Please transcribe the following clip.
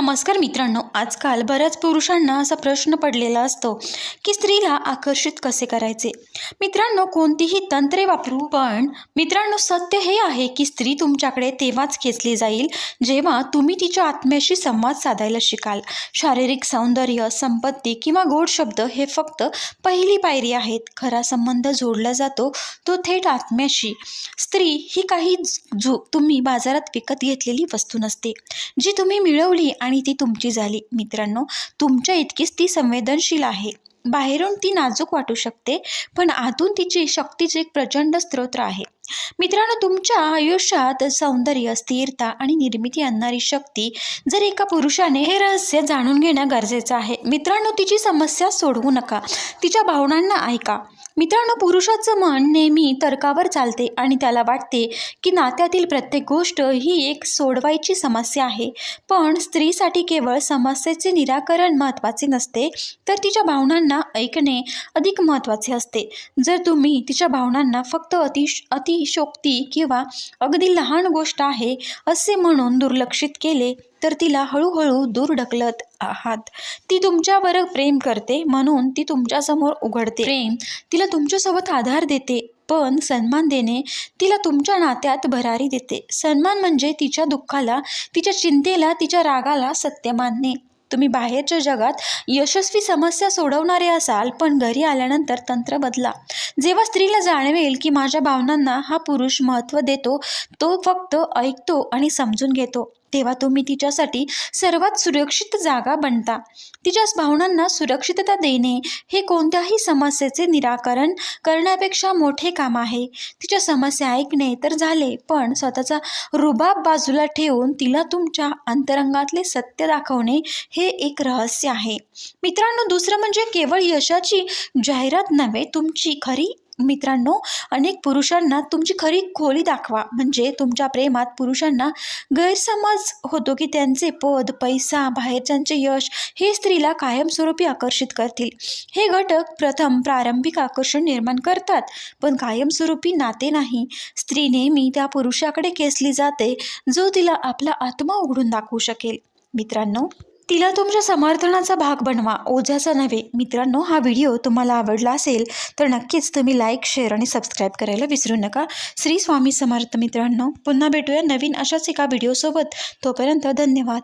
नमस्कार मित्रांनो आजकाल बऱ्याच पुरुषांना असा प्रश्न पडलेला असतो की स्त्रीला आकर्षित कसे करायचे? मित्रांनो कोणतीही तंत्रे वापरू पण मित्रांनो सत्य हे आहे की स्त्री तुमच्याकडे तेव्हाच खेचली जाईल जेव्हा तुम्ही तिच्या आत्म्याशी संवाद साधायला शिकाल. शारीरिक सौंदर्य संपत्ती किंवा गोड शब्द हे फक्त पहिली पायरी आहेत. खरा संबंध जोडला जातो तो थेट आत्म्याशी. स्त्री ही काही जो तुम्ही बाजारात विकत घेतलेली वस्तू नसते जी तुम्ही मिळवली आणि आणि ती तुमची झाली. मित्रांनो तुमच्या इतकीच ती संवेदनशील आहे. बाहेरून ती नाजूक वाटू शकते पण आतून तिची शक्तीचे एक प्रचंड स्त्रोत्र आहे. मित्रांनो तुमच्या आयुष्यात सौंदर्य स्थिरता आणि निर्मिती आणणारी शक्ती जर एका पुरुषाने हे रहस्य जाणून घेणं गरजेचं आहे. मित्रांनो तिची समस्या सोडवू नका. तिच्या भावनांना ऐका. मित्रांनो पुरुषाचं मन नेहमी तर्कावर चालते आणि त्याला वाटते की नात्यातील प्रत्येक गोष्ट ही एक सोडवायची समस्या आहे. पण स्त्रीसाठी केवळ समस्येचे निराकरण महत्त्वाचे नसते तर तिच्या भावनांना ऐकणे अधिक महत्त्वाचे असते. जर तुम्ही तिच्या भावनांना फक्त अति अतिशोक्ती किंवा अगदी लहान गोष्ट आहे असे म्हणून दुर्लक्षित केले तर तिला हळूहळू दूर ढकलत आहात. ती तुमच्यावर प्रेम करते म्हणून ती तुमच्यासमोर उघडते. प्रेम तिला तुमच्यासोबत आधार देते पण सन्मान देणे तिला तुमच्या नात्यात भरारी देते. सन्मान म्हणजे तिच्या दुःखाला तिच्या चिंतेला तिच्या रागाला सत्य मानणे. तुम्ही बाहेरच्या जगात यशस्वी समस्या सोडवणारे असाल पण घरी आल्यानंतर तंत्र बदला. जेव्हा स्त्रीला जाणवेल की माझ्या भावनांना हा पुरुष महत्त्व देतो तो फक्त ऐकतो आणि समजून घेतो. तेव्हा तुम्ही तिच्यासाठी सर्वात सुरक्षित जागा बनता. तिच्या भावनांना सुरक्षितता देणे हे कोणत्याही समस्येचे निराकरण करण्यापेक्षा मोठे काम आहे. तिच्या समस्या ऐकणे तर झाले पण स्वतःचा रुबाब बाजूला ठेवून तिला तुमच्या अंतरंगातले सत्य दाखवणे हे एक रहस्य आहे. मित्रांनो दुसरं म्हणजे केवळ यशाची जाहिरात नव्हे तुमची खरी मित्रांनो अनेक पुरुषांना तुमची खरी खोली दाखवा. म्हणजे तुमच्या प्रेमात पुरुषांना गैरसमज होतो की त्यांचे पद पैसा बाहेरच्यांचे यश हे स्त्रीला कायमस्वरूपी आकर्षित करतील. हे घटक प्रथम प्रारंभिक आकर्षण निर्माण करतात. पण कायमस्वरूपी नाते नाही. स्त्री नेहमी त्या पुरुषाकडे खेचली जाते जो तिला आपला आत्मा उघडून दाखवू शकेल. मित्रांनो तिला तुमच्या समर्थनाचा भाग बनवा ओझ्याचा नव्हे. मित्रांनो हा व्हिडिओ तुम्हाला आवडला असेल तर नक्कीच तुम्ही लाईक शेअर आणि सबस्क्राईब करायला विसरू नका. श्री स्वामी समर्थ मित्रांनो पुन्हा भेटूया नवीन अशाच एका व्हिडिओसोबत तोपर्यंत धन्यवाद.